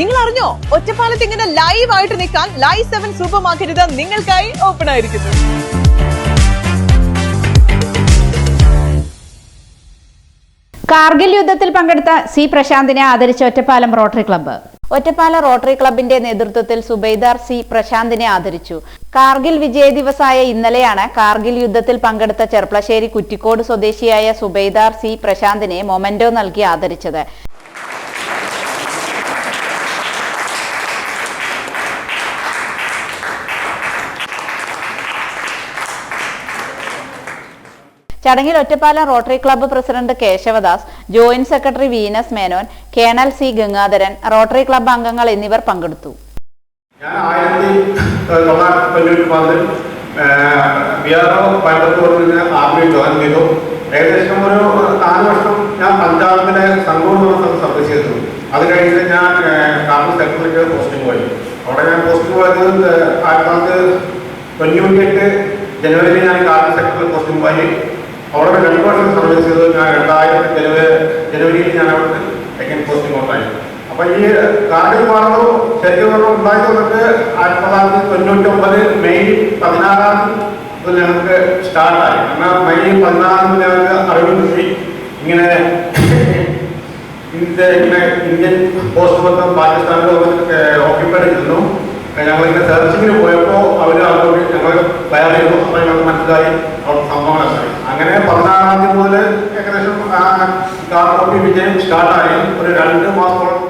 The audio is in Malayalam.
നിങ്ങൾ അറിഞ്ഞോ ഒറ്റപ്പാലത്ത് ഇങ്ങനെ ലൈവ് ആയിട്ട് നിൽക്കാൻ ലൈവ് സെവൻ സൂപ്പർ മാർക്കറ്റ് നിങ്ങൾക്കായി ഓപ്പൺ ആയിരിക്കുന്നു. കാർഗിൽ യുദ്ധത്തിൽ പങ്കെടുത്ത സി പ്രശാന്തിനെ ആദരിച്ച Ottapalam rotary club Ottapala rotary ക്ലബിന്റെ നേതൃത്വത്തിൽ സുബൈദാർ സി പ്രശാന്തിനെ ആദരിച്ചു. കാർഗിൽ വിജയ ദിവസമായ ഇന്നലെയാണ് കാർഗിൽ യുദ്ധത്തിൽ പങ്കെടുത്ത ചെർപ്പളശ്ശേരി കുറ്റിക്കോട് സ്വദേശിയായ സുബൈദാർ സി പ്രശാന്തിനെ മൊമെന്റോ നൽകി ആദരിച്ചത്. ചടങ്ങിൽ Ottapalam rotary club president Keshavadas joint secretary Venus Menon colonel C Gangadharan rotary club അംഗങ്ങൾ എന്നിവർ പങ്കെടുത്തു. ഞാൻ തൊണ്ണൂറ്റി ഏകദേശം ഒരു നാല് വർഷം ഞാൻ പഞ്ചാബിലെ എന്ന് പറഞ്ഞ സർവീസ് ചെയ്തു അത് ഞാൻ കാർമി സെക്രട്ടറിക്ക് പോസ്റ്റിംഗ് പോയി. അവിടെ ഞാൻ പോസ്റ്റിംഗ് പോയത് ആയിരത്തി തൊള്ളായിരത്തി തൊണ്ണൂറ്റിയെട്ട് ജനുവരിയിൽ ഞാൻ കാർമി സെക്രട്ടറി പോസ്റ്റിംഗ് പോയി. അവിടെ രണ്ട് വർഷം സർവീസ് ചെയ്തത് ഞാൻ രണ്ടായിരത്തി ജനുവരി ജനുവരിയിൽ ഞാൻ അവിടെ സെക്കൻഡ് പോസ്റ്റിംഗ് ഉണ്ടായി അപ്പൊ ഈ കാർഡിൽ മാറുന്നു. ശരിക്കും പറഞ്ഞാൽ ഉണ്ടായി വന്നിട്ട് ആയിരത്തി തൊള്ളായിരത്തി തൊണ്ണൂറ്റി ഒമ്പത് മെയ് പതിനാറാം തീയതി ഞങ്ങൾക്ക് സ്റ്റാർട്ടായി എന്നാൽ മെയ് പതിനാറാം തീയതി ഞങ്ങൾക്ക് അറിവ് കിട്ടി. ഇങ്ങനെ ഇന്ത്യ ഇങ്ങനെ ഇന്ത്യൻ പോസ്റ്റ് മൊത്തം പാകിസ്ഥാനിൽ ഓക്യുപ്പൈഡ് ഇങ്ങനെ സെർച്ചിങ്ങിന് പോയപ്പോൾ അവർ അങ്ങോട്ട് ഞങ്ങൾ തയ്യാർ ചെയ്തു അപ്പോൾ ഞങ്ങൾക്ക് മനസ്സിലായി അവിടെ സംഭവങ്ങളൊക്കെ അങ്ങനെ പതിനാറാം തീയതി മുതൽ ഏകദേശം കാർഡ് വിജയം സ്റ്റാർട്ടായി ഒരു രണ്ട് മാസത്തോളം